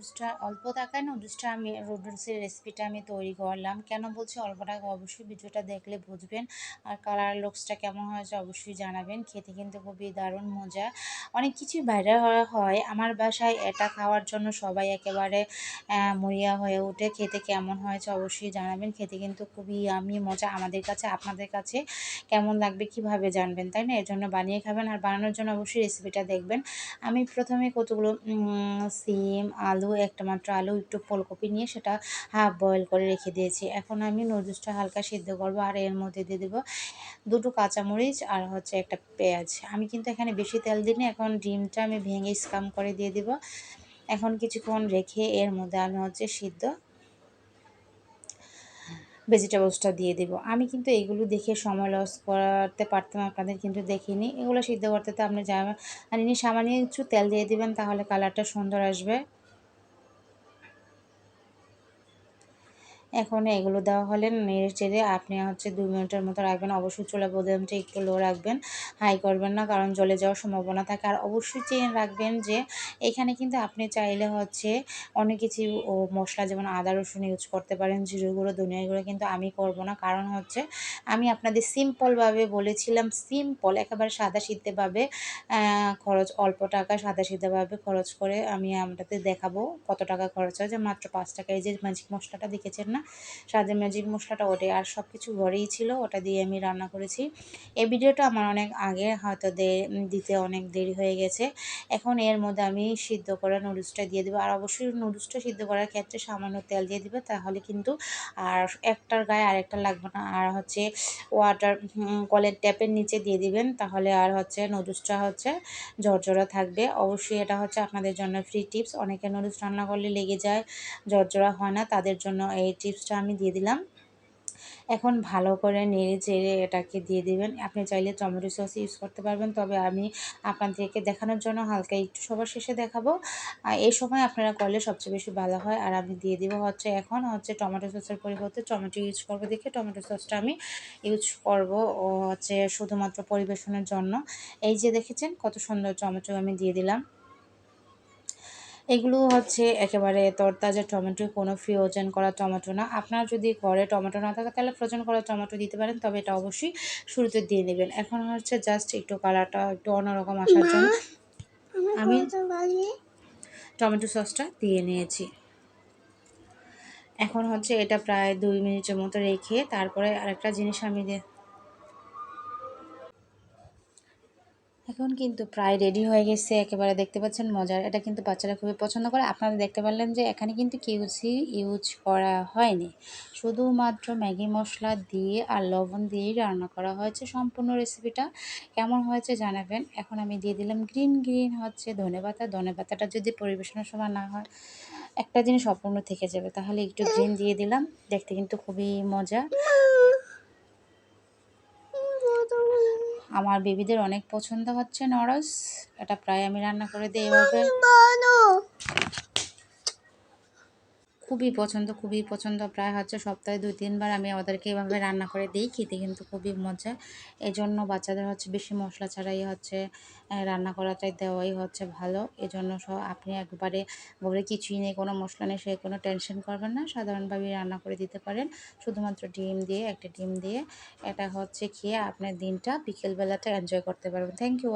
নুডলসটা অল্প টাকায় নুডলসটা আমি নুডলসের রেসিপিটা আমি তৈরি করলাম। কেন বলছি অল্প টাকা? অবশ্যই ভিডিওটা দেখলে বুঝবেন। আর কালার লুকসটা কেমন হয়েছে অবশ্যই জানাবেন। খেতে কিন্তু খুবই দারুণ মজা। অনেক কিছুই বাইরে হয় আমার বাসায় এটা খাওয়ার জন্য সবাই একেবারে মরিয়া হয়ে ওঠে। খেতে কেমন হয়েছে অবশ্যই জানাবেন। খেতে কিন্তু খুবই আমি মজা। আমাদের কাছে, আপনাদের কাছে কেমন লাগবে কীভাবে জানবেন, তাই না? এর জন্য বানিয়ে খাবেন। আর বানানোর জন্য অবশ্যই রেসিপিটা দেখবেন। আমি প্রথমে কতগুলো সিম, আলু একটা মাত্র আলু, একটু ফুলকপি নিয়ে সেটা হাফ বয়েল করে রেখে দিয়েছি। এখন আমি নুডলসটা হালকা সিদ্ধ করব আর এর মধ্যে দিয়ে দেবো দুটো কাঁচামরিচ আর হচ্ছে একটা পেঁয়াজ। আমি কিন্তু এখানে বেশি তেল দিইনি, এখন ডিমটা আমি ভেঙে স্কাম করে দিয়ে দিব। এখন কিছুক্ষণ রেখে এর মধ্যে আমি হচ্ছে সিদ্ধ ভেজিটেবলসটা দিয়ে দেবো। আমি কিন্তু এগুলো দেখে সময় লস করতে পারতাম, আপনাদের কিন্তু দেখিনি। এগুলো সিদ্ধ করতে তো আপনি যা সামান্য কিছু তেল দিয়ে দিবেন তাহলে কালারটা সুন্দর আসবে। এখন এগুলো দেওয়া হলে নেড়ে চেড়ে আপনি হচ্ছে দু মিনিটের মতো রাখবেন। অবশ্যই চুলা বোদামটা একটু লো রাখবেন, হাই করবেন না, কারণ জ্বলে যাওয়ার সম্ভাবনা থাকে। আর অবশ্যই চেয়ে রাখবেন যে এখানে কিন্তু আপনি চাইলে হচ্ছে অনেক কিছু ও মশলা, যেমন আদা রসুন ইউজ করতে পারেন, জিরো গুঁড়ো, ধনিয়া গুঁড়ো কিন্তু আমি করব না। কারণ হচ্ছে আমি আপনাদের সিম্পলভাবে বলেছিলাম সিম্পল একেবারে সাদা সিদ্ধেভাবে খরচ, অল্প টাকা সাদা সিদ্ধেভাবে খরচ করে আমি আপনাদের দেখাবো কত টাকা খরচ হয়। যে মাত্র পাঁচ টাকা এই যে ম্যাজিক মশলাটা দেখেছেন না? স্বাদের ম্যাজিক মশলাটা ওটাই আর সব কিছু ঘরেই ছিল, ওটা দিয়ে আমি রান্না করেছি। এই ভিডিওটা আমার অনেক আগে, হয়তো দিতে অনেক দেরি হয়ে গেছে। এখন এর মধ্যে আমি সিদ্ধ করা নুডলসটা দিয়ে দেবো। আর অবশ্যই নুডলসটা সিদ্ধ করার ক্ষেত্রে সামান্য তেল দিয়ে দিবে, তাহলে কিন্তু আর একটার গায়ে আরেকটা লাগবে না। আর হচ্ছে ওয়াটার কলের ট্যাপের নিচে দিয়ে দিবেন, তাহলে আর হচ্ছে নুডলসটা হচ্ছে ঝরঝরা থাকবে। অবশ্যই এটা হচ্ছে আপনাদের জন্য ফ্রি টিপস অনেকে নুডলস রান্না করলে লেগে যায়, ঝরঝরা হয় না, তাদের জন্য এই টিপসটা আমি দিয়ে দিলাম। এখন ভালো করে নেড়ে চেড়ে এটাকে দিয়ে দিবেন। আপনি চাইলে টমেটো সস ইউজ করতে পারবেন। তবে আমি আপনাদেরকে দেখানোর জন্য হালকা একটু সবার শেষে দেখাবো। এই সময় আপনারা করলে সবচেয়ে বেশি ভালো হয়। আর আমি দিয়ে দিব হচ্ছে এখন হচ্ছে টমেটো সসের পরিবর্তে টমেটো ইউজ করব দেখে টমেটো সসটা আমি ইউজ করব হচ্ছে শুধুমাত্র পরিবেশনের জন্য। এই যে দেখেছেন কত সুন্দর টমেটো আমি দিয়ে দিলাম। এগুলো হচ্ছে একেবারে তরতাজা টমেটো কোনো ফ্রোজেন করা টমেটো না। আপনার যদি ঘরে টমেটো না থাকে তাহলে ফ্রোজেন করা টমেটো দিতে পারেন তবে এটা অবশ্যই শুরুতে দিয়ে নেবেন। এখন হচ্ছে জাস্ট একটু কালারটা একটু অন্যরকম আসার জন্য আমি টমেটো সসটা দিয়ে নিয়েছি। এখন হচ্ছে এটা প্রায় দুই মিনিটের মতো রেখে তারপরে আরেকটা জিনিস আমি এখন কিন্তু প্রায় রেডি হয়ে গেছে, একেবারে দেখতে পাচ্ছেন মজার। এটা কিন্তু বাচ্চারা খুবই পছন্দ করে। আপনারা দেখতে পারলেন যে এখানে কিন্তু কিউসি ইউজ করা হয়নি। শুধুমাত্র ম্যাগি মশলা দিয়ে আর লবণ দিয়েই রান্না করা হয়েছে সম্পূর্ণ রেসিপিটা কেমন হয়েছে জানাবেন। এখন আমি দিয়ে দিলাম গ্রিন গ্রিন হচ্ছে ধনে পাতা। ধনে পাতাটা যদি পরিবেশনের সময় না হয়, একটা জিনিস অপূর্ণ থেকে যাবে। তাহলে একটু গ্রিন দিয়ে দিলাম। দেখতে কিন্তু খুবই মজা আমার বেবিদের অনেক পছন্দ হচ্ছে নরস। এটা প্রায় আমি রান্না করে দিই এভাবে। খুবই পছন্দ খুবই পছন্দ। প্রায় হচ্ছে সপ্তাহে দুই, তিনবার আমি ওদেরকে এভাবে রান্না করে দিই, খেতে কিন্তু খুবই মজা। এই জন্য বাচ্চাদের হচ্ছে বেশি মশলা ছাড়াই হচ্ছে রান্না করাটাই দেওয়াই হচ্ছে ভালো। এজন্য সব আপনি একবারে ঘরে কিছুই নেই, কোনো মশলা নেই, সে কোনো টেনশন করবেন না। সাধারণভাবে রান্না করে দিতে পারেন। শুধুমাত্র ডিম দিয়ে, একটা ডিম দিয়ে, এটা হচ্ছে খেয়ে আপনার দিনটা বিকেলবেলাটা এনজয় করতে পারবেন। Thank you